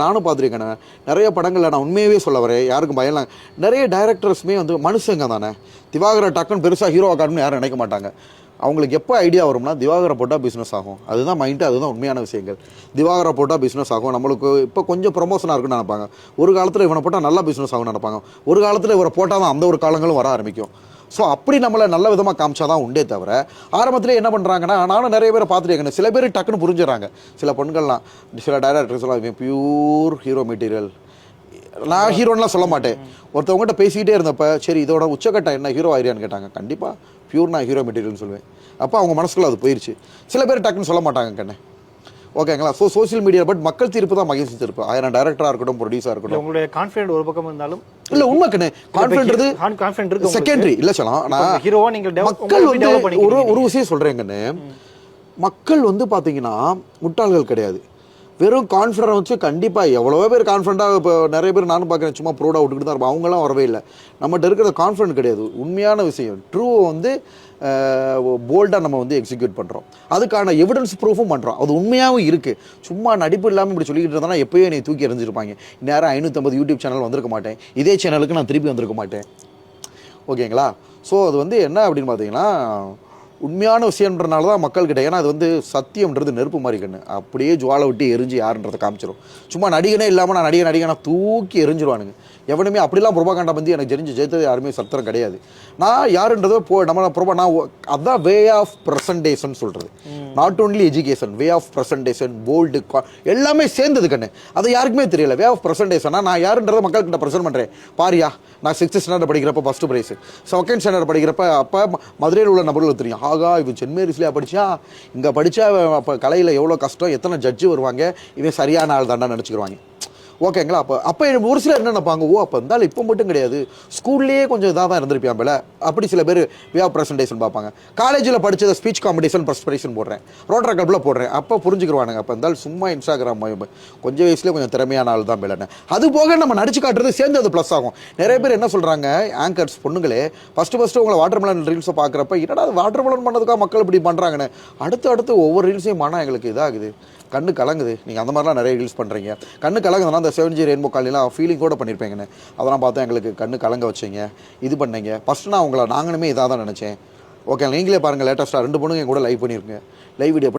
நானும் பார்த்துருக்கேன். நிறைய படங்களில் நான் உண்மையாகவே சொல்ல வரேன் யாருக்கும் பயம்லாம் நிறைய டைரக்டர்ஸுமே வந்து மனுஷங்க தானே. திவாகர டக்குன்னு பெருசாக ஹீரோ ஆகணும்னு யாரும் நினைக்க மாட்டாங்க. அவங்களுக்கு எப்போ ஐடியா வரும்னா திவாகரை போட்டால் பிஸ்னஸ் ஆகும். அதுதான் மைண்டு அதுதான் உண்மையான விஷயங்கள். திவாகரை போட்டால் பிஸ்னஸ் ஆகும். நம்மளுக்கு இப்போ கொஞ்சம் ப்ரொமோஷனாக இருக்குன்னு நினைப்பாங்க. ஒரு காலத்தில் இவனை போட்டால் நல்லா பிஸ்னஸ் ஆகும்னு நினைப்பாங்க. ஒரு காலத்தில் இவரை போட்டால் தான் அந்த ஒரு காலங்களும் வர ஆரம்பிக்கும். ஸோ அப்படி நம்மளை நல்ல விதமாக காமிச்சா தான் உண்டே தவிர ஆரம்பத்திலே என்ன பண்ணுறாங்கன்னா நானும் நிறைய பேரை பார்த்துட்டு சில பேர் டக்குன்னு புரிஞ்சுறாங்க. சில பெண்கள்லாம் சில டைரக்டர்ஸ்லாம் இவன் பியூர் ஹீரோ மெட்டீரியல் நான் ஹீரோன்லாம் சொல்ல மாட்டேன். ஒருத்தவங்ககிட்ட பேசிக்கிட்டே இருந்தப்ப சரி இதோட உச்சக்கட்டம் என்ன ஹீரோ ஆயிரியான்னு கேட்டாங்க. கண்டிப்பாக பியூர் நான் ஹீரோ மெட்டீரியல்னு சொல்லுவேன். அப்போ அவங்க மனசுக்குள்ள அது போயிடுச்சு சில பேர் டக்குன்னு சொல்ல மாட்டாங்க கண்ணே. ஓகேங்களா? ஸோ சோஷியல் மீடியா பட் மக்கள் தீர்ப்பு தான் மகிழ்ச்சி தீர்ப்பு ஆயிரம் டேரக்டராக இருக்கட்டும் இல்ல இருக்கட்டும். உங்களுடைய கான்ஃபிடென்ட் ஒரு பக்கம் இருந்தாலும் இல்லை உண்மை கண்ணே கான்ஃபிடன்றது கான்ஃபிடென்ட் இருக்கு செகண்டரி இல்லை சொல்லலாம் நான் ஹீரோவா நீங்க develop- மக்கள் வந்து ஒரு. ஒரு விஷயம் சொல்றேங்கன்னு. மக்கள் வந்து பாத்தீங்கன்னா முட்டாள்கள் கிடையாது. வெறும் கான்ஃபிடன்ட் வச்சு கண்டிப்பாக எவ்வளோ பேர் கான்ஃபிடண்டாக இப்போ நிறைய பேர் நானும் பார்க்குறேன் சும்மா ப்ரௌடாக விட்டுக்கிட்டு தான் இருப்போம் அவங்களாம் வரவே இல்லை. நம்மகிட்ட இருக்கிற கான்ஃபிடன்ட் கிடையாது. உண்மையான விஷயம். ட்ரூ வந்து போல்டாக நம்ம வந்து எக்ஸிக்யூட் பண்ணுறோம் அதுக்கான எவிடன்ஸ் ப்ரூஃபும் பண்ணுறோம் அது உண்மையாகவும் இருக்குது சும்மா நடிப்பு இல்லாமல் இப்படி சொல்லிக்கிட்டு இருந்தால் எப்போயோ என்னை தூக்கி எறிஞ்சிருப்பாங்க. நேரம் ஐநூற்றம்பது யூடியூப் சேனல் வந்திருக்க மாட்டேன். இதே சேனலுக்கு நான் திருப்பி வந்திருக்க மாட்டேன். ஓகேங்களா? ஸோ அது வந்து என்ன அப்படின்னு பார்த்தீங்கன்னா உண்மையான விஷயம்ன்றனால தான் மக்கள்கிட்ட ஏன்னா அது வந்து சத்தியம்ன்றது நெருப்பு மாதிரி கண்ணு. அப்படியே ஜுவாலை விட்டு எரிஞ்சு யாருன்றதை காமிச்சிரும். சும்மா நடிகனே இல்லாமல் நான் நடிகை நடிகனா தூக்கி எரிஞ்சிருவானுங்க. எவனுமே அப்படிலாம் ப்ரொபாகண்டா பற்றி எனக்கு தெரிஞ்சு ஜெயித்தது யாருமே சத்திரம் கிடையாது. நான் யாருன்றதோ போ நம்ம ப்ரொபா நான் அதான் வே ஆஃப் ப்ரெசன்டேஷன் சொல்கிறது not only education way of presentation bold எல்லாமே சேர்ந்தது கண்ணு. அது யாருக்குமே தெரியல. வே ஆஃப் ப்ரெசன்டேஷனா நான் யாருன்றதை மக்கள்கிட்ட ப்ரெசென்ட் பண்ணுறேன் பாரியா நான் சிக்ஸ்த் ஸ்டாண்டர்ட் படிக்கிறப்ப ஃபஸ்ட்டு ப்ரைஸ் செகண்ட் ஸ்டாண்டர்ட் படிக்கிறப்ப அப்போ மதுரையில் உள்ள நபர்களுக்கு தெரியும். ஆகா இவன் சென்மேரிஸ்லேயே படித்தா இங்கே படித்தா அப்போ கலையில் எவ்வளோ கஷ்டம்? எத்தனை ஜட்ஜு வருவாங்க? இவன் சரியான ஆள் தாண்டா நினச்சிக்கிடுவாங்க ஓகேங்களா? அப்போ அப்போ ஒரு சிலர் என்ன நினைப்பாங்க? ஓ அப்போ இருந்தாலும் இப்போ மட்டும் கிடையாது. ஸ்கூல்லேயே கொஞ்சம் இதாக தான் இருந்திருப்பியான் போல. அப்படி சில பேர் வே ஆஃப் ப்ரெசன்டேஷன் பார்ப்பாங்க. காலேஜில் படிச்சத ஸ்பீச் காம்படிஷன் ப்ரெஸ்பிரேஷன் போடுறேன். ரோட்டர் கிளப்பில் போடுறேன். அப்போ புரிஞ்சுக்கிடுவானுங்க அப்போ இருந்தாலும் சும்மா இன்ஸ்டாகிராம் கொஞ்சம் வயசுலேயே கொஞ்சம் திறமையான ஆள் தான் பேலன்னு அது போக நம்ம நடிச்சு காட்டுறது சேர்ந்து அது ப்ளஸ் ஆகும். நிறைய பேர் என்ன சொல்கிறாங்க ஆங்கர்ஸ் பொண்ணுங்களே ஃபஸ்ட்டு ஃபஸ்ட்டு உங்களை வாட்டர் மெலன் ரீல்ஸை பார்க்குறப்ப என்னடா வாட்டர் மெலன் பண்ணதுக்காக மக்கள் இப்படி பண்ணுறாங்கன்னு அடுத்து அடுத்து ஒவ்வொரு ரீல்ஸையும் மனம் எங்களுக்கு இதாகுது. கண்ணு கலங்குது. நீங்கள் அந்த மாதிரிலாம் நிறைய ரீல்ஸ் பண்ணுறீங்க கண்ணு கலங்குதுன்னா அந்த செவன் ஜி ரெயின்போ காலிலாம் ஃபீலிங் கூட பண்ணியிருப்பேங்கன்னு அதெல்லாம் பார்த்தா எங்களுக்கு கண்ணு கலங்க வச்சீங்க. இது பண்ணீங்க. ஃபஸ்ட்டு நான் உங்களை நாங்களுமே இதாக தான் நினச்சேன். ஓகே நீங்களே பாருங்கள் லேட்டஸ்ட்டாக ரெண்டு பொண்ணுங்க என் கூட லைவ் பண்ணியிருக்கேன் லைவ் வீடியோ